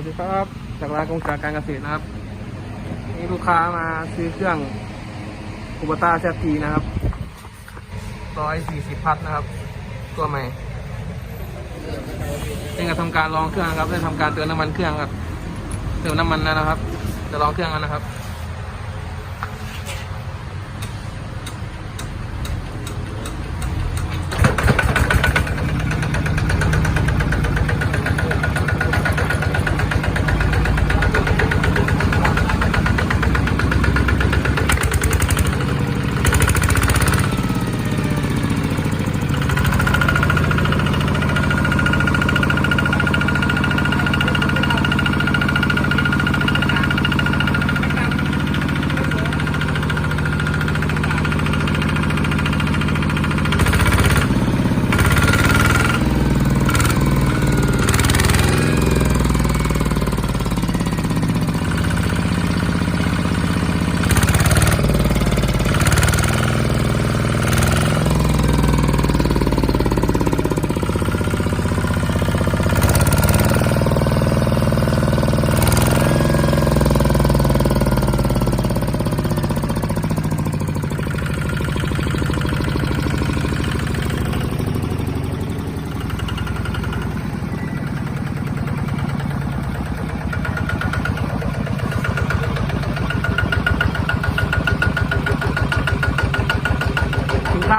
วัสดีครับ จากร้านกงจากการเกษตรนะครับ นี่ลูกค้ามาซื้อเครื่องคูปต้าแซทีนะครับร้อยสี่สิบพัทนะครับ ตัวใหม่เป็นการทำการลองเครื่องครับได้ทำการเติมน้ำมันเครื่องครับ เติมน้ำมันแล้วนะครับ จะลองเครื่องกันนะครับ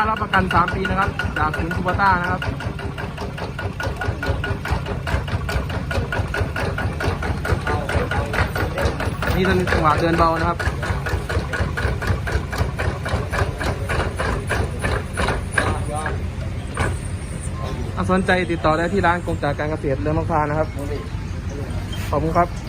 รับประกัน 3 ปีนะครับ จากศูนย์คูปต้านะครับนี่เป็นจังหวะเดินเบานะครับสนใจติดต่อได้ที่ร้านกงจากการเกษตรเรือนมะพร้าวนะครับ ขอบคุณครับ